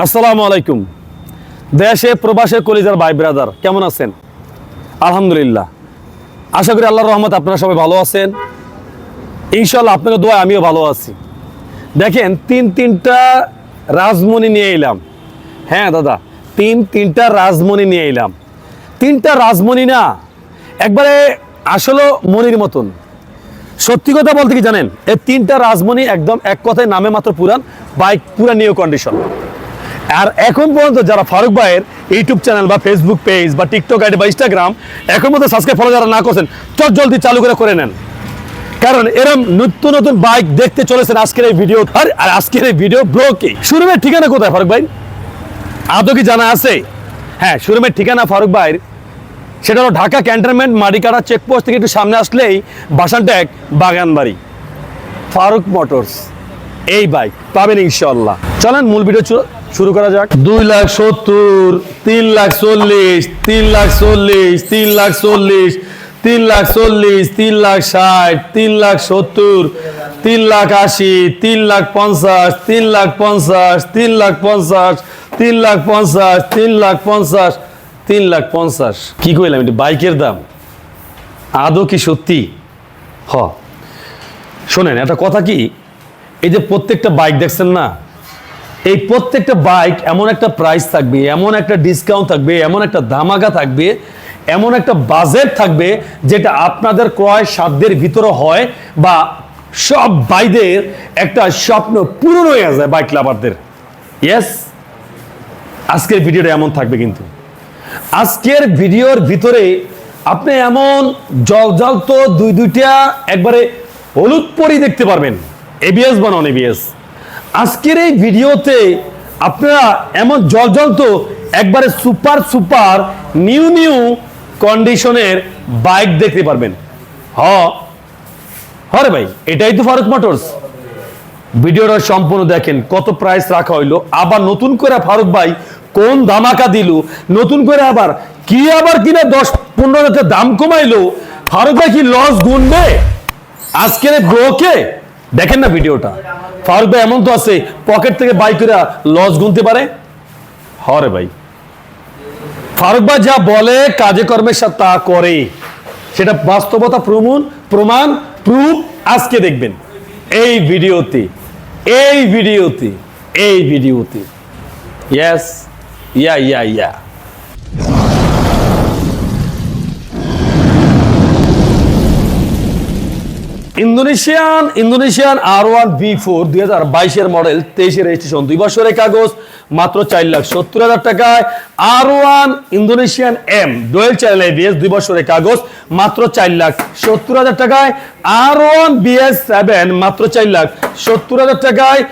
আসসালামু আলাইকুম। দেশে, প্রবাসে কলিজার ভাই ব্রাদার কেমন আছেন? আলহামদুলিল্লাহ। আশা করি আল্লাহর রহমত আপনারা সবাই ভালো আছেন। ইনশাল্লাহ আপনাদের দোয়া আমিও ভালো আছি। দেখেন, তিন তিনটা রাজমণি নিয়ে এলাম। হ্যাঁ দাদা, তিন তিনটা রাজমণি নিয়ে এলাম। তিনটা রাজমণি না, একবারে আসলে মনির মতন। সত্যি কথা বলতে কি জানেন? এই তিনটা রাজমণি একদম এক কথায় নামে মাত্র পুরান, বাইক পুরা নিউ কন্ডিশন আর এখন পর্যন্ত যারা ফারুক ভাইয়ের ইউটিউব চ্যানেল বা ফেসবুক পেজ বা টিকটক আইডি বা ইনস্টাগ্রাম এখন মতো সাবস্ক্রাইব ফলো যারা না করছেন, চট জলদি চালু করে করে নেন। কারণ এরম নিত্য নতুন বাইক দেখতে চলেছেন আজকের এই ভিডিও আর আজকের এই ভিডিও ব্লকে শোরুমের ঠিকানা কোথায় ফারুক ভাই? আদৌ কি জানা আছে? হ্যাঁ শোরুমের ঠিকানা ফারুক ভাইয়ের। সেটা হলো ঢাকা ক্যান্টনমেন্ট মাডিকাটা চেকপোস্ট থেকে একটু সামনে আসলেই বাসান ট্যাগ বাগানবাড়ি। ফারুক মোটরস, এই বাইক পাবেন ইনশাল্লাহ চলেন মূল ভিডিও শুরু করা যাক দুই লাখ সত্তর তিন লাখ চল্লিশ তিন লাখ চল্লিশ তিন লাখ চল্লিশ তিন লাখ চল্লিশ তিন লাখ ষাট তিন লাখ সত্তর তিন লাখ আশি তিন লাখ পঞ্চাশ তিন লাখ পঞ্চাশ তিন লাখ পঞ্চাশ তিন লাখ পঞ্চাশ তিন লাখ পঞ্চাশ তিন লাখ পঞ্চাশ কি কইলাম এটি বাইকের দাম আদৌ কি সত্যি হ শোনেন একটা কথা কি এই যে প্রত্যেকটা বাইক দেখছেন না এই প্রত্যেকটা বাইক এমন একটা প্রাইস থাকবে, এমন একটা ডিসকাউন্ট থাকবে, এমন একটা ধামাকা থাকবে, এমন একটা বাজেট থাকবে যেটা আপনাদের ক্রয় সাধ্যের ভিতরে হয় বা সব বাইদের একটা স্বপ্ন পূরণ হয়ে যায় বাইক লাভারদের ইয়েস আজকের ভিডিওটা এমন থাকবে কিন্তু। আজকের ভিডিওর ভিতরে আপনি এমন জল জল তো দুই দুইটা একবারে হলুদ পরি দেখতে পারবেন। এবিএস বা নন এবিএস আজকের এই ভিডিওতে আপনারা এমন জল জল তো একবারে সুপার সুপার, নিউ নিউ কন্ডিশনের বাইক দেখতে পারবেন। হ। হরে ভাই, এটাই তো ফারুক মোটরস। ভিডিওটা সম্পূর্ণ দেখেন, কত প্রাইস রাখা হইল। আবার নতুন করে ফারুক ভাই কোন ধামাকা দিল, নতুন করে আবার কি আবার কিনা দশ পনেরো দাম কমাইলো, ফারুক ভাই কি লস গুনবে? আজকের ব্রোকে দেখেন না ভিডিওটা। ফারুক ভাই এমন তো আছে, পকেট থেকে বাই করে লস গুনতে পারে? হরে ভাই। ফারুক ভাই যা বলে, কাজে কর্মের সাথে তা করে। সেটা বাস্তবতা প্রমাণ প্রমাণ প্রুফ আজকে দেখবেন। এই ভিডিওতে এই ভিডিওতে এই ভিডিওতে। Yes yeah yeah yeah Indonesian Indonesian R one B four দুই হাজার বাইশের মডেল তেইশের রেজিস্ট্রেশন দুই বছরের কাগজ মাত্র চার লাখ সত্তর হাজার টাকায়। R one Indonesian M dual channel ABS দুই বছরের কাগজ, মাত্র চার লাখ সত্তর হাজার টাকায়। আর ওয়ান বিএস সেভেন মাত্র চার লাখ সত্তর হাজার টাকায়।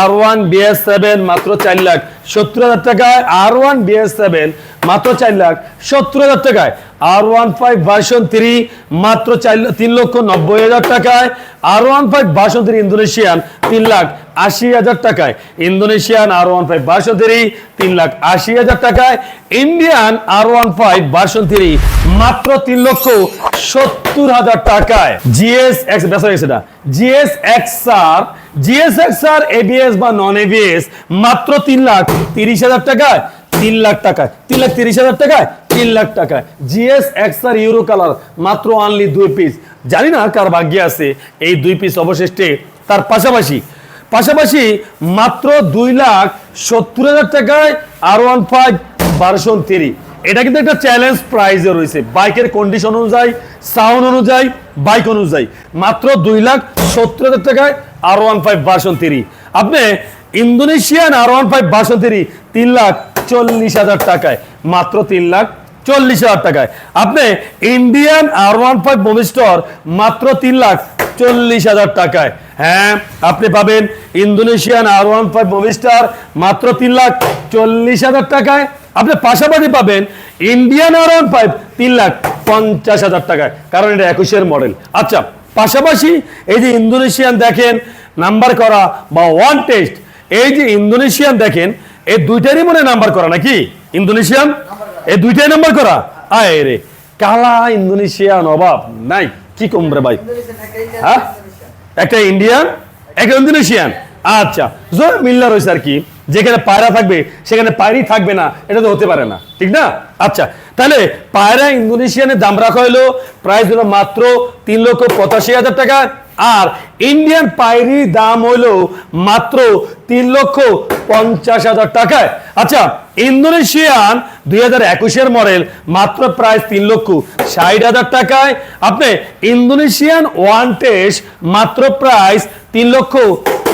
আর ওয়ান বিএস সেভেন মাত্র চার লাখ সত্তর হাজার টাকায়। আর ওয়ান বিএস সেভেন মাত্র চার লাখ সত্তর হাজার টাকায়। R one five version three মাত্র চার তিন লক্ষ নব্বই হাজার টাকায়। R one five version three Indonesian তিন লাখ আশি হাজার টাকায়। Indonesian R one five version three তিন লাখ আশি হাজার টাকায়। Indian R one five version three মাত্র তিন লক্ষ সত্তর হাজার টাকায়। জিএস এক্স বেসা গেছে না GS X R GS X R ABS বা নন এবিএস মাত্র তিন লাখ তিরিশ হাজার টাকায়। তিন লাখ টাকায়। তিন লাখ তিরিশ হাজার টাকায়। তিন লাখ টাকায়। জিএস এক্সআর ইউরো কালার মাত্র অনলি দুই পিস জানি না কার ভাগ্যে আছে। এই দুই পিস অবশিষ্টে তার পাশাপাশি পাশাপাশি মাত্র দুই লাখ সত্তর হাজার টাকায় R one five version three এটা কিন্তু একটা চ্যালেঞ্জ প্রাইজে রয়েছে। বাইকের কন্ডিশন অনুযায়ী সাউন্ড অনুযায়ী বাইক অনুযায়ী। মাত্র দুই লাখ সত্তর হাজার টাকায় R one five version three আপনি Indonesian R one five version three তিন লাখ চল্লিশ হাজার টাকায়। মাত্র তিন লাখ চল্লিশ হাজার টাকায়। আপনি ইন্ডিয়ান আর ওয়ান ফাইভ মোমিস্টর মাত্র তিন লাখ চল্লিশ হাজার টাকায়। হ্যাঁ আপনি পাবেন ইন্দোনেশিয়ান আর ওয়ান ফাইভ মোমিস্টার মাত্র তিন লাখ চল্লিশ হাজার টাকায়। আপনি পাশাপাশি পাবেন ইন্ডিয়ান আর ওয়ান ফাইভ তিন লাখ পঞ্চাশ হাজার টাকায়। কারণ এটা একুশের মডেল। আচ্ছা পাশাপাশি এই যে ইন্দোনেশিয়ান দেখেন, নাম্বার করা বা ওয়ান টেস্ট, এই যে ইন্দোনেশিয়ান দেখেন, এই দুইটারই মনে নাম্বার করা নাকি? ইন্দোনেশিয়ান? এই দুইটাই নাম্বার করা? আয় রে, কালা ইন্দোনেশিয়ান অভাব নাই। কি কমবে ভাই? হ্যাঁ? একটা ইন্ডিয়ান একটা ইন্দোনেশিয়ান আচ্ছা জোর মিল্লা রয়েছে আর কি। যেখানে পায়রা থাকবে, সেখানে পায়রি থাকবে না, এটা তো হতে পারে না, ঠিক না? আচ্ছা তাহলে পায়রা ইন্দোনেশিয়ানের দাম রাখা হলো প্রাইস হলো মাত্র তিন লক্ষ পঁচাশি হাজার টাকা। আর ইন্ডিয়ান পায়রি দাম হলো মাত্র তিন লক্ষ পঞ্চাশ হাজার টাকায়। আচ্ছা ইন্দোনেশিয়ান দুই হাজার একুশের মডেল মাত্র প্রাইস তিন লক্ষ ষাট হাজার টাকায়। আপনি ইন্দোনেশিয়ান ওয়ান টেস্ট মাত্র প্রাইস তিন লক্ষ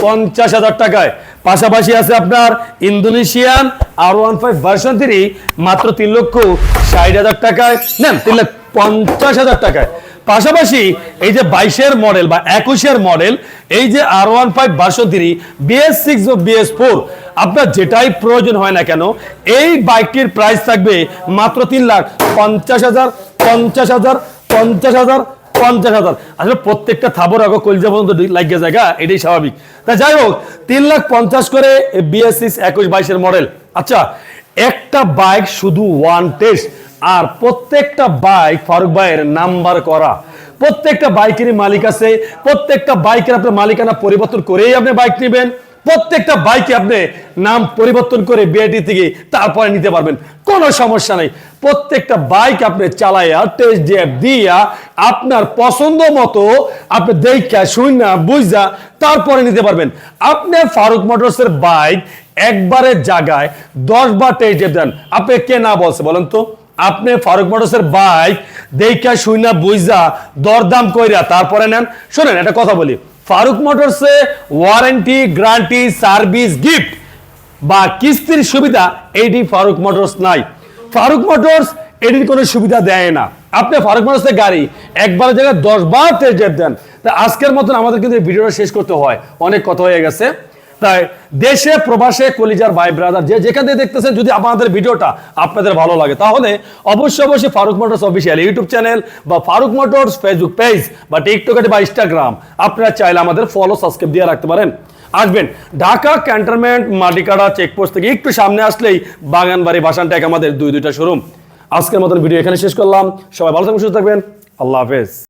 পঞ্চাশ হাজার টাকায়। পাশাপাশি আছে আপনার Indonesian R one five version three মাত্র তিন লক্ষ ষাট হাজার টাকায়। নেন, তিন লাখ পঞ্চাশ হাজার টাকায়। পাশাপাশি এই যে বাইশের মডেল বা একুশের মডেল, এই যে R one five version three BS six ও বিএস ফোর আপনার যেটাই প্রয়োজন হয় না কেন, এই বাইকটির প্রাইস থাকবে মাত্র তিন লাখ পঞ্চাশ হাজার পঞ্চাশ হাজার পঞ্চাশ হাজার পঞ্চাশ হাজার। আসলে প্রত্যেকটা থাবর আগে কলজা পর্যন্ত লাগিয়ে জায়গা এটাই স্বাভাবিক। তা যাই হোক, তিন লাখ পঞ্চাশ করে বিএস সিক্স একুশ, বাইশের মডেল। আচ্ছা একটা বাইক শুধু ওয়ান টেস্ট আর প্রত্যেকটা বাইক ফারুক ভাইয়ের নাম্বার করা। প্রত্যেকটা বাইকেরই মালিক আছে, প্রত্যেকটা বাইকের আপনি মালিকানা পরিবর্তন করেই আপনি বাইক নেবেন, প্রত্যেকটা বাইকে আপনি নাম পরিবর্তন করে বিআইটি থেকে তারপরে নিতে পারবেন, কোনো সমস্যা নেই। প্রত্যেকটা বাইক আপনি চালাইয়া টেস্ট ড্রাইভ দিয়া আপনার পছন্দ মতো আপনি দেখা শুনা বুঝা তারপরে নিতে পারবেন। আপনি ফারুক মোটরসের বাইক একবারের জায়গায় দশ বার টেস্ট দেন। আপনি কে না বলছে বলেন তো? আপনি ফারুক মোটরসের বাইক দেখা শুনা বুঝা দরদাম কইরা তারপরে নেন। শোনেন, একটা কথা বলি। ফারুক মোটরসে ওয়ারেন্টি, গ্যারান্টি, সার্ভিস, গিফট বা কিস্তির সুবিধা এইটি ফারুক মোটরস নাই। ফারুক মোটরস এটির কোনো সুবিধা দেয় না। আপনি ফারুক মোটরসের গাড়ি একবার জায়গায় দশ বার টেস্ট দেন। তা আজকের মতন আমাদের কিন্তু ভিডিওটা শেষ করতে হয়। অনেক কথা হয়ে গেছে। তাই দেশে, প্রবাসে, কলিজার ভাই ব্রাদার যে যেখানে দেখতেছেন, যদি আপনাদের ভিডিওটা আপনাদের ভালো লাগে, তাহলে অবশ্যই অবশ্যই Farooq Motors official YouTube channel বা ফারুক মোটরস ফেসবুক পেজ বা টিকটকে বা ইনস্টাগ্রাম আপনারা চাইলে আমাদের ফলো সাবস্ক্রাইব দিয়ে রাখতে পারেন। আসবেন, ঢাকা ক্যান্টনমেন্ট মাটিকাড়া চেকপোস্ট থেকে একটু সামনে আসলেই বাগানবাড়ি বাসান ট্যাগ আমাদের দুই দুইটা শোরুম আজকের মতন ভিডিও এখানে শেষ করলাম। সবাই ভালো থাকবেন, সুস্থ থাকবেন। আল্লাহ হাফেজ।